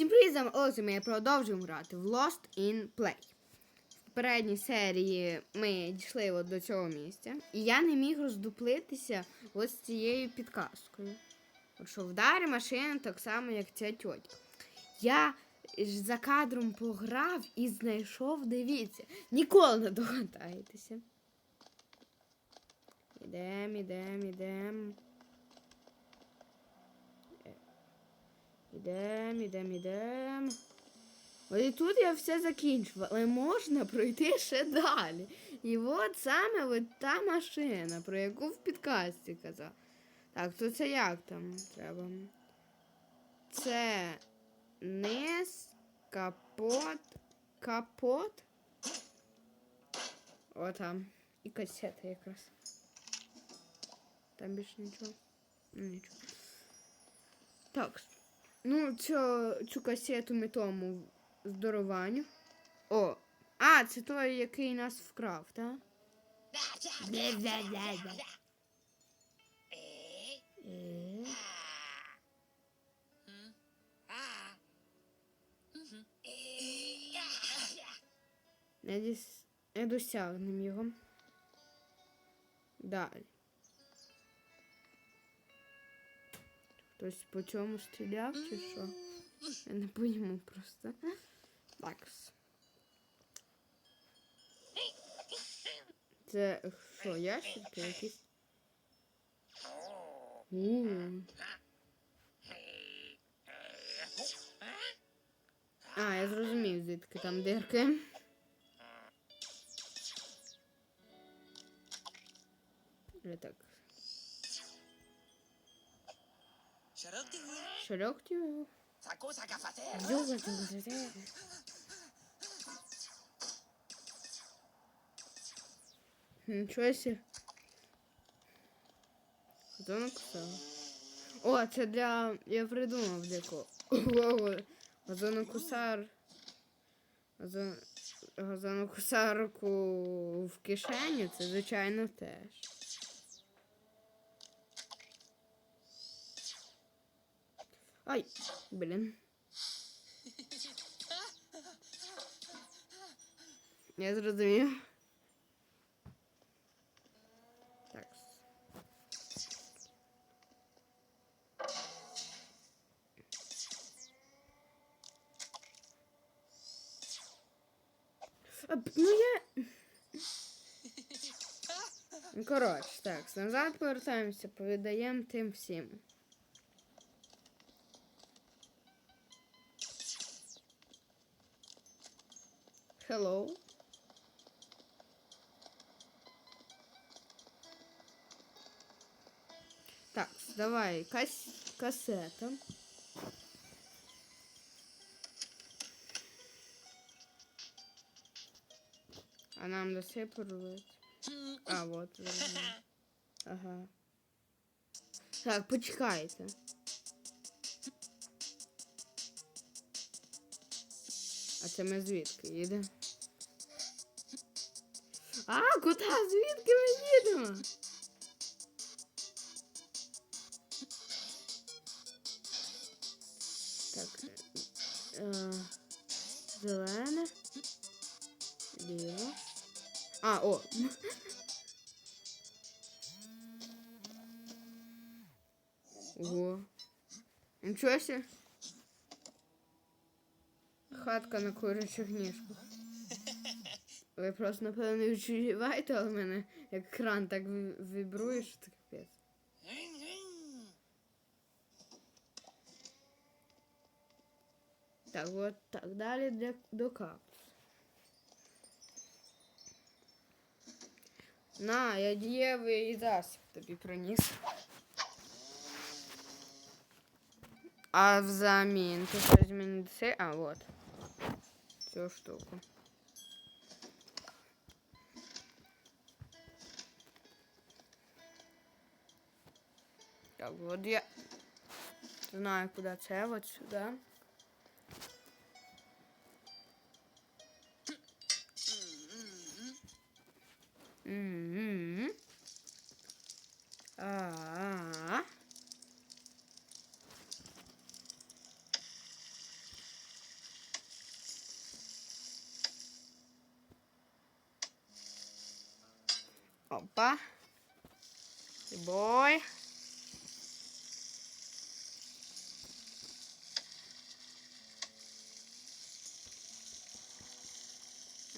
Всім привіт, з ми продовжуємо грати в Lost in Play. В попередній серії ми дійшли от до цього місця, і я не міг роздуплитися ось цією підказкою. Що вдарі машину так само, як ця тьотька. Я за кадром пограв і знайшов, дивіться, ніколи не догадаєтеся. Ідем, ідем, ідем. Ідем, ідем, ідем. І тут я все закінчив, але можна пройти ще далі. І от саме от та машина, про яку в підкасті казав. Так, то це як там треба? Це низ, капот, капот. О, там. І касета якраз. Там більше нічого. Ну, Нічого. Так. Ну, цю, цю касету ми тому здорованню. О! А, це той, який нас вкрав, так? Не досягнемо його. Далі. Хтось по цьому стріляв чи що? Я не пойму просто. Так. Це що, ящерки якісь? У. А, я зрозумів, звідки там дирки. Так. кошелек тебе. Нічого себе. Хто написав? О, це для... Я придумав для кого. Газонокусар. Газонокусарку в кишені, це звичайно теж. Ай, блін. Я зрозумів. Так. А, ну я. Коротше, так, назад повертаємося, повідаємо тим всім. Hello. Так, давай, кас... кассета. А нам до сих пор робити? А, вот. зрозумів. Ага. Так, почекайте. А це ми звідки їдемо? А, куди? Звідки ми їдемо? Так. Е, зелене. Ліво. А, о. Ого. Нічого себе. Хатка на курячих ніжках. Ви просто, напевно, не відчуваєте, але в мене як кран так вібрує, що це капець. Так, от так, далі для, до кактус. На, я дієвий засіб тобі приніс. А взамін ти щось мені даси? А, от. Цю штуку. Da god je. Znaju kuda će evo da. Mm-hmm. Opa. Good boy.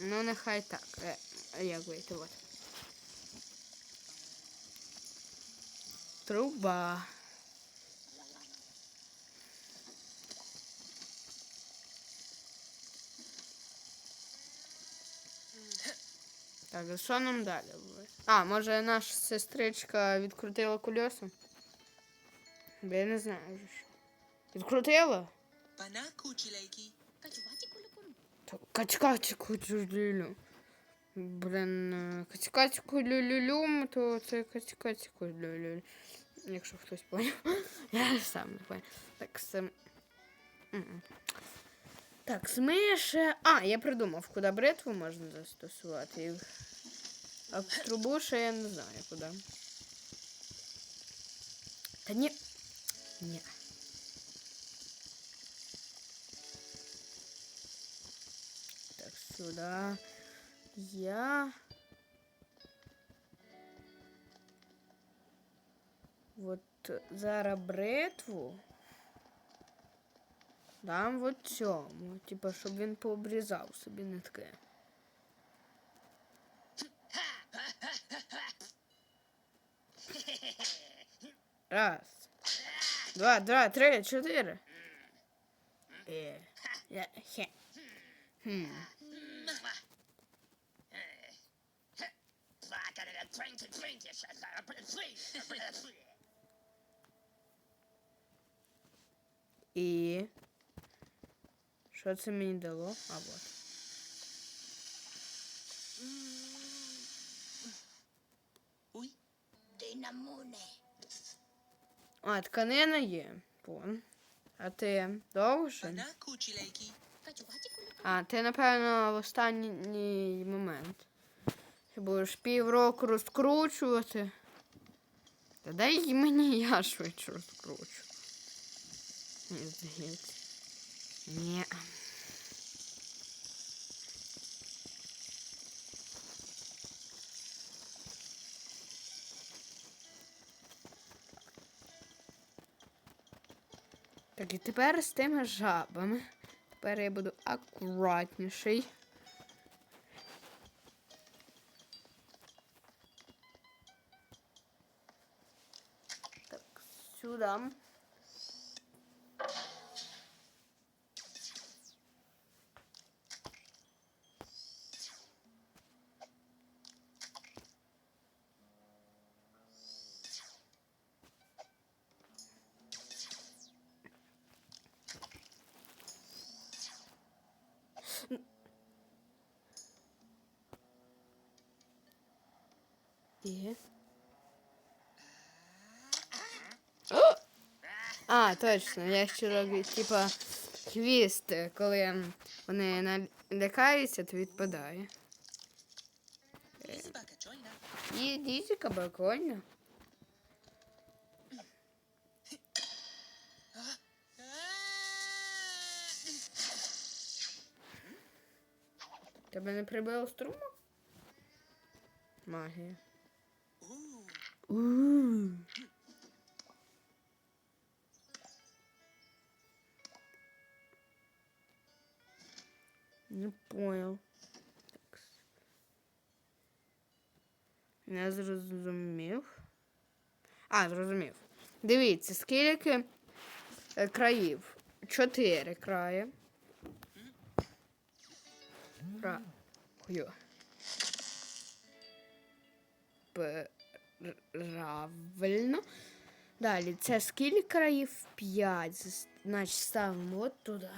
Ну, нехай так. Е, а як вийти? От. Труба. Так, а що нам далі буде? А, може наша сестричка відкрутила колеса? Бо я не знаю вже що. Відкрутила? Panaku chileki. Качкачку люлю. Блін, е, качкачку люлюлю, то це качкачку люлю. Якщо хтось поняв. Я сам не поняв. Так, сам. Так, смише. А, я придумав, куди бритву можна застосувати. А в трубу ще я не знаю куди. Та ні. Ні. Так, сюди. Я. Вот зараз бритву. Дам от цьому. Типа, щоб він пообрізав собі нитки. Раз. Два, два, три, чотири. Е. Я, хе. Хм. І. Що це мені дало? А вот. А, тканина є. Вон. А ти довше? А, ти, напевно, в останній момент. Ти будеш півроку розкручувати. Та дай й мені я швидше розкручу. Мені здається. Ні. Так, і тепер з тими жабами. Тепер я буду акуратніший. Сюди. І. А, точно, я ще роблю, типа, хвіст, коли вони налякаються, то відпадає. Дізіка прикольно. Тебе не прибило струмок? Магія. Ooh, Не понял. Не зрозумів. А, зрозумів. Дивіться, скільки е, країв? Чотири краї. Правильно. Правильно. Далі, це скільки країв? П'ять. Значить, ставимо от туди.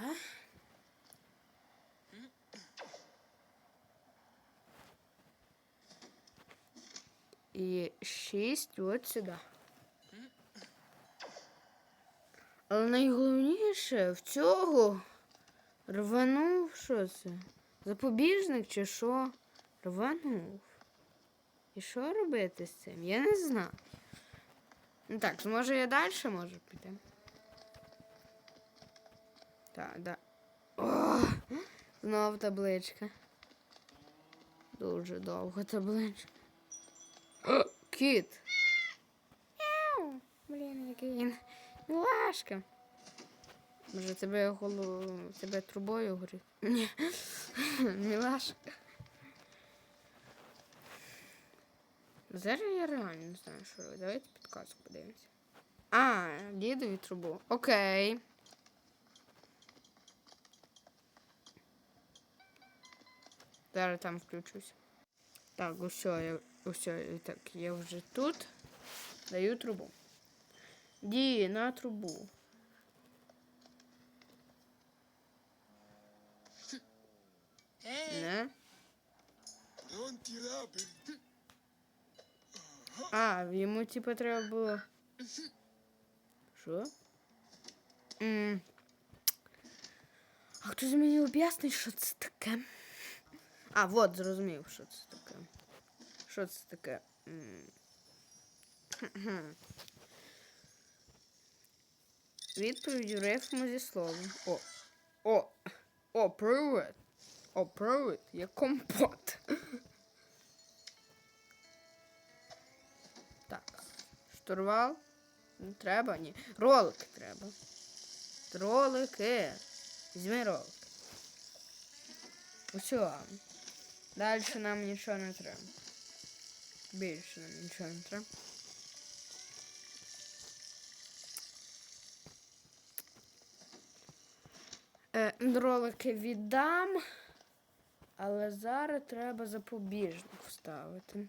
І шість от сюди. Але найголовніше в цього рванув що це? Запобіжник чи що? Рванув. І що робити з цим? Я не знаю. Ну так, може я далі можу піти? Так, да. О, знову табличка. Дуже довга табличка. О, кіт. Блін, який він. Милашка. Може тебе голову, тебе трубою горить? Ні. Мілашка. Зараз я реально не знаю, що робити. Давайте підказку подивимося. А, дідові трубу. Окей. Зараз там включусь. Так, усе, я, усе, так, я вже тут. Даю трубу. Ді, на трубу. Не? Ti rabbia. А, йому типу треба було. Що? А хтось мені об'яснить, що це таке? А, от, зрозумів, що це таке. Що це таке? Відповідь рифму зі словом. О. О. О, привид. О, привид. Є компот. Так. Штурвал. Не треба, ні. Ролики треба. Ролики. Візьми ролики. Усьо. Далі нам нічого не треба. Більше нам нічого не треба. Е, ролики віддам, але зараз треба запобіжник вставити.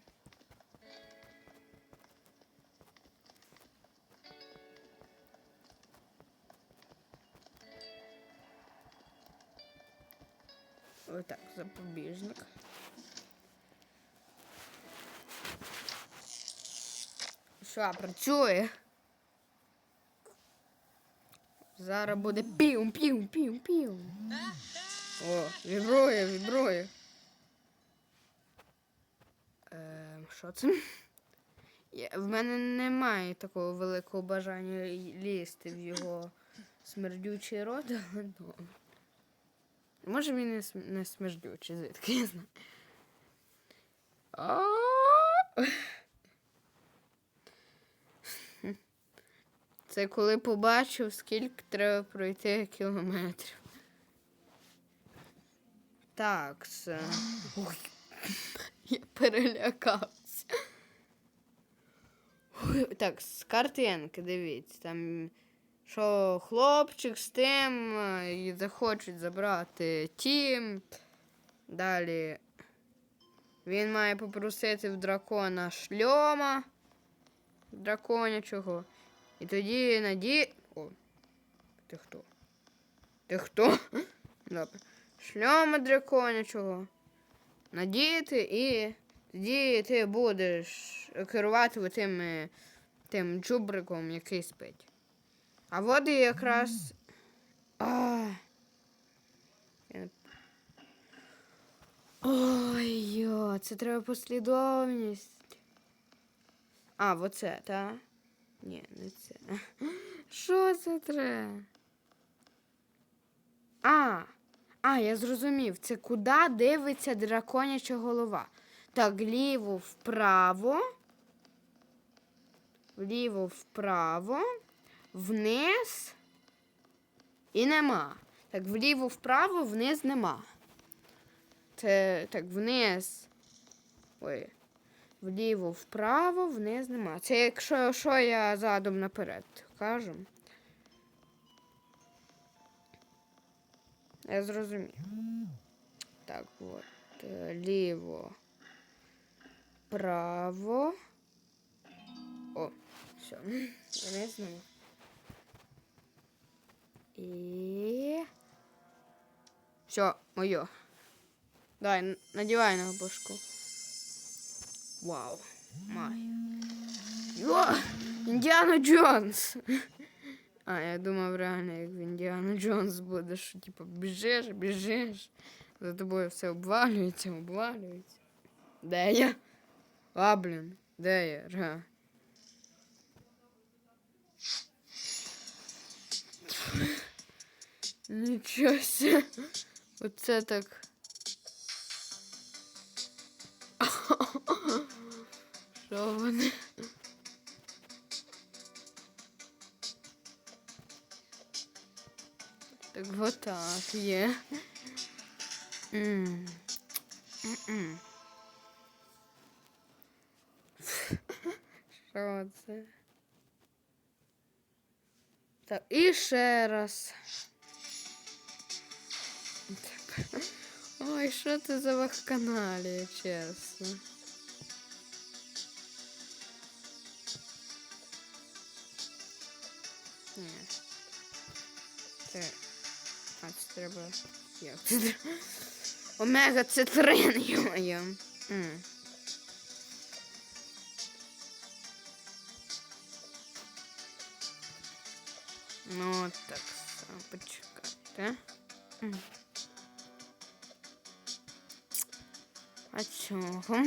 Отак, запобіжник. Що, працює? Зараз буде піум, піум, піум, піум. О, вібрує, вібрує. Ем, що це? Я, в мене немає такого великого бажання лізти в його смердючий рот, але добре. Може він не, см- не смердючий, звідки я знаю. Це коли побачив, скільки треба пройти кілометрів. Так, це. Ой, я перелякався. Ой, так, з картинки, дивіться, там що хлопчик з тим е, і захочуть забрати тім. Далі він має попросити в дракона шльома драконячого. І тоді наді. О, ти хто? Ти хто? Добре. Шльома драконячого. Надіти і тоді ти будеш керувати тим, тим джубриком, який спить. А води якраз. А. Ой, йо, це треба послідовність. А, оце, та? Ні, не це. Що це треба? А, а, я зрозумів. Це куди дивиться драконяча голова. Так, ліво вправо. Вліво вправо. Вниз. І нема. Так, вліво вправо, вниз нема. Це так, вниз. Ой. Вліво, вправо, вниз нема. Це якщо що я задом наперед кажу. Я зрозумів. Так, от. е, Ліво. Право. О, все. Вниз нема. І. Все, моє. Давай, надівай на башку. Вау. Май. Йо! Індіана Джонс! А, я думав реально, як в Індіана Джонс буде, що типу біжиш, біжиш. За тобою все обвалюється, обвалюється. Де я? А, блін, де я? Ра. Нічого. Оце так. Що вони? Так вот так є. М. М-м. Що це? Так, і ще раз. Ой, що це за вакханалія, чесно. Треба. Як це треба? Омега цитрин, йо-моє. Ну, так почекайте. А чого?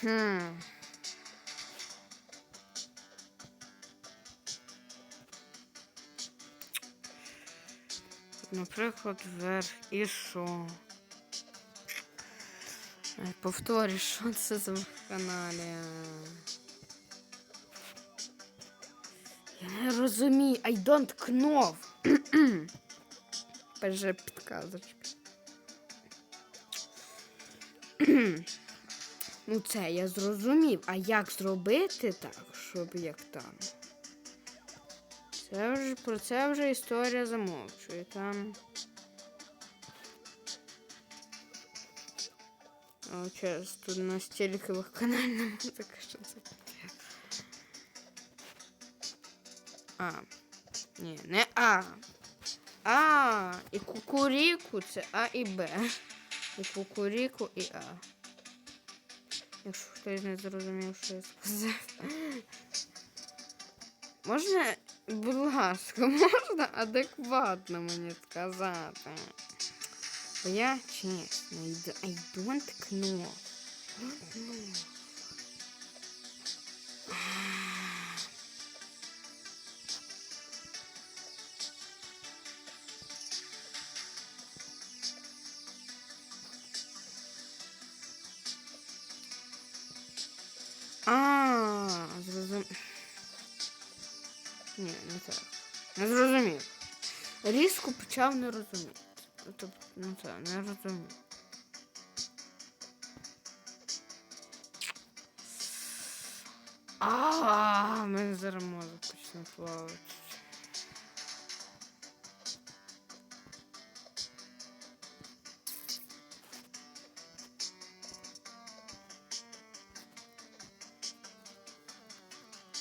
Хм. Наприклад, вверх і що? Повторюю, що це за каналі? Я не розумію. I don't know. Перша підказочка. ну, це я зрозумів. А як зробити так, щоб як там? Це вже про це вже історія замовчує. Там. О, через тут настільки канальна музика, що це. А. Ні, не А. А. І кукуріку це А і Б. І кукуріку і А. Якщо хтось не зрозумів, що я сказав. Можна, будь ласка, можна адекватно мені сказати? Я чесно, I don't know. Don't know. Не зрозумів. Різко почав не розуміти. Тобто, ну це, не розумів. А, в мене зараз мозок почне плавати.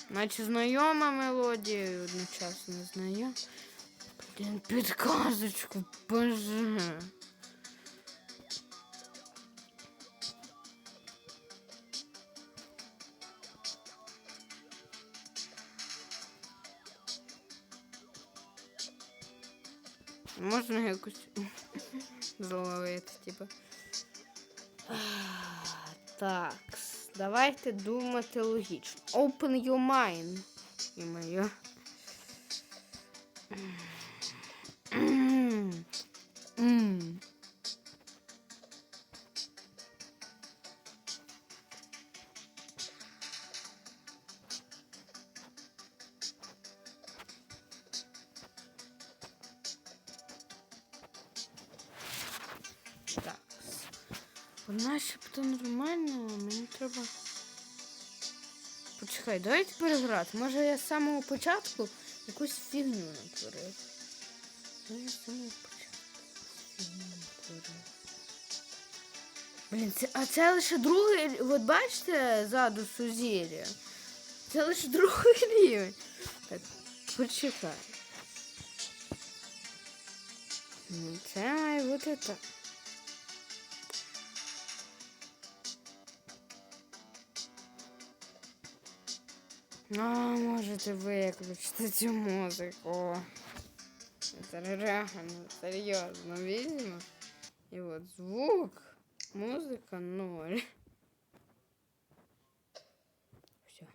Наче знайома мелодія одночасно не знайома. Блін, підказочку, боже. Можна якось зловити, типу. Так, давайте думати логічно. Open your mind. І-моє. М. переграти. Може я з самого початку якусь фігню натворив. Давай з самого початку. Блін, це, а це лише другий. От бачите ззаду сузір'я? Це лише другий рівень. Так, почекай. Ну, Це має бути так. А, можете виключити цю музику. Це реально серйозно візьму. І от звук, музика ноль. Все.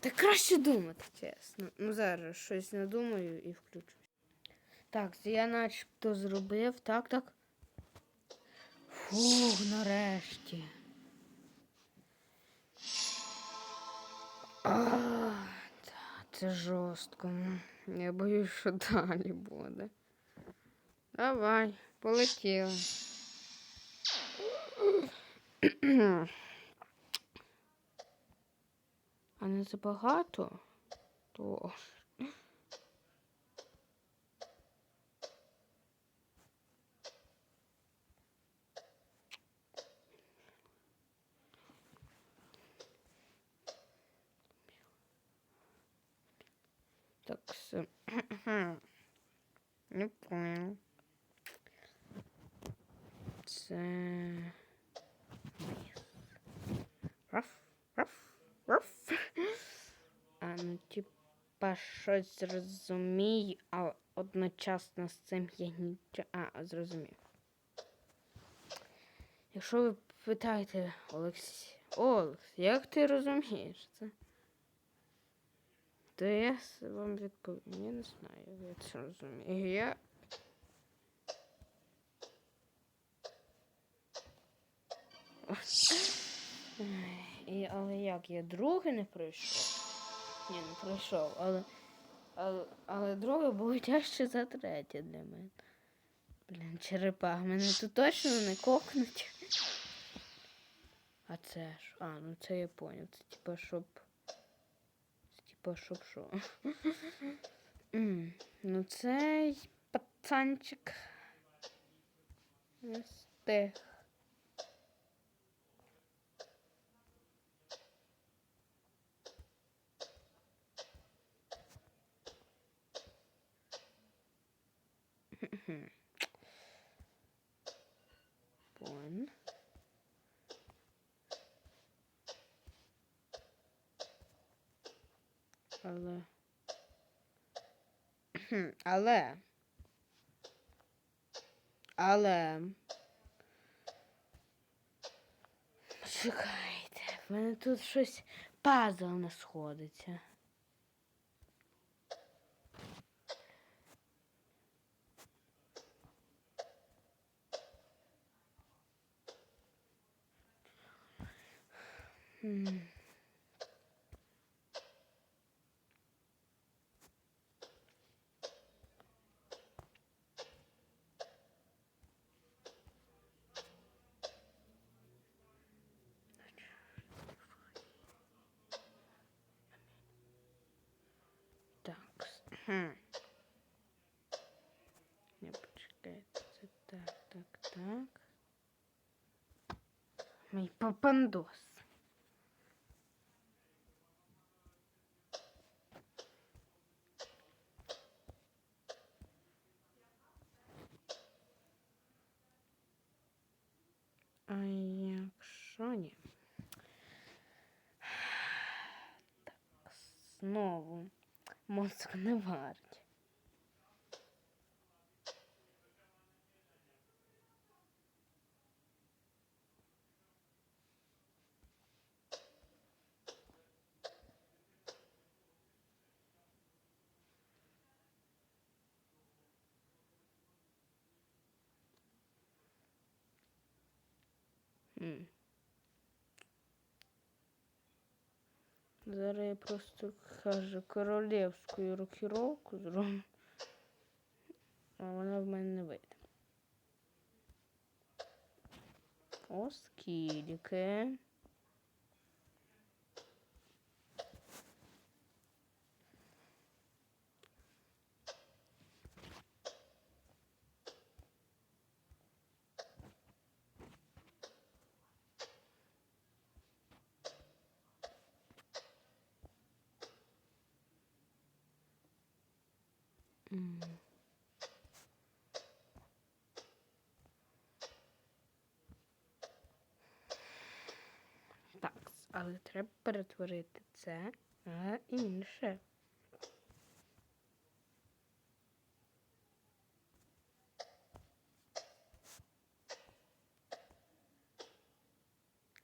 Та краще думати, чесно. Ну зараз щось надумаю і включу. Так, це я начебто зробив. Так, так. Фух, нарешті. Це жорстко. Я боюсь, що далі буде. Давай, полетіли. А не забагато? То. Так, все. Не понял. Це. Раф, раф, раф. А ну, типа, щось зрозумію, а одночасно з цим я нічого. А, зрозумів. Якщо ви питаєте, Олексій, Олекс, як ти розумієш це? То я вам відповім. Я не знаю, я це розумію. Я. І, але як я другий не пройшов? Ні, не пройшов, але. Але, але друге було тяжче за третє для мене. Блін, черепах, мене тут точно не кокнуть. А це ж. А, ну це я поняв. Це типа щоб. Типа щоб що. Ну цей пацанчик. Не Але. Але. Але. Чекайте, в мене тут щось пазл не сходиться. М. Хм. Не почекайте. Так, так, так. Мій папандос. А якщо ні? Так, знову мозок не варті. М. Зараз я просто кажу королівську рокіровку зроблю. А вона в мене не вийде. Оскільки. Так, але треба перетворити це на інше.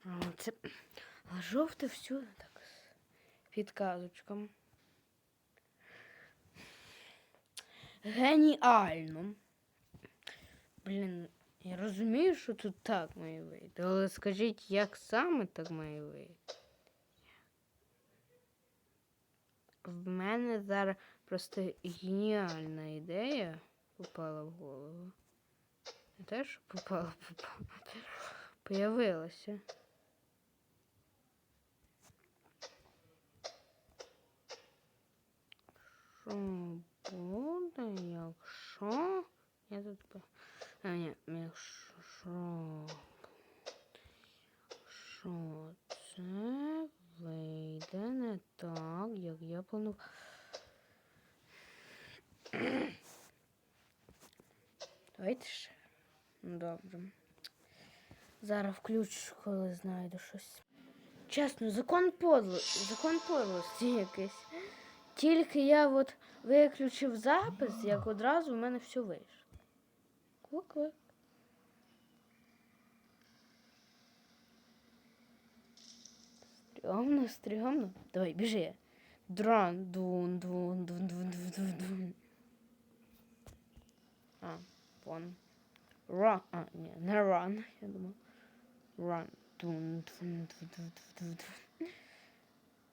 А це жовте всюди так з підказочком. Геніально. Блін, Я розумію, що тут так має вийти, але скажіть, як саме так має вийти? В мене зараз просто геніальна ідея попала в голову. Не те, що попала, попала. Появилася. Що буде, якщо я тут. А, ні, якщо. Що це вийде не так, як я планував. Давайте ще. Добре. Зараз включу, коли знайду щось. Чесно, закон подло... закон подлості якийсь. Тільки я от виключив запис, як одразу в мене все вийшло. Кук-кук. Стрьомно, стрьомно. Давай, біжи. Дрон, дун, дун, дун, дун, дун, дун, дун. А, вон. Run. А, ні, не run, я думав. Run. Дун, дун, дун, дун, дун, дун.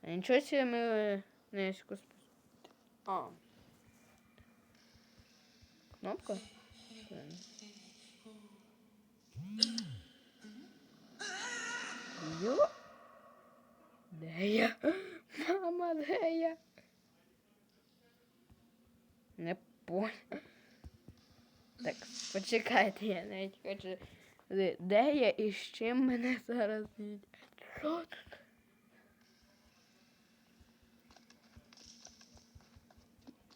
Нічого себе ми низько спустили. А. Кнопка? Йо. Де я? Мама, де я? Не понял. Так, почекайте, я навіть хочу. Де, я і з чим мене зараз їдять? Що тут?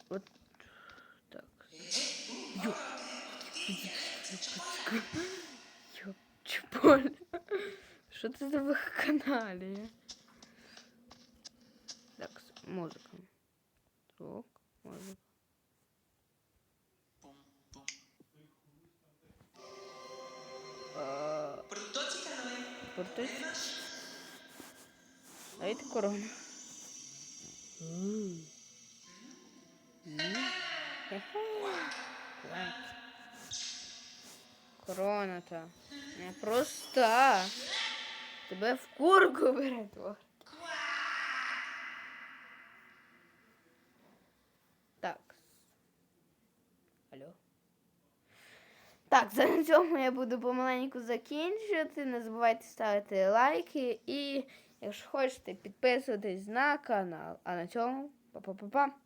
От так. Йо. Йо, чполь. Що це за вакханалія? Так, с- музика. Звук, музика. А, Портить. Дайте корону. М. М. Хе-хе. Корона та не проста. Тебе в курку перетворить. Так. Алло. Так, на цьому я буду помаленьку закінчувати. Не забувайте ставити лайки і, якщо хочете, підписуватись на канал. А на цьому па-па-па-па.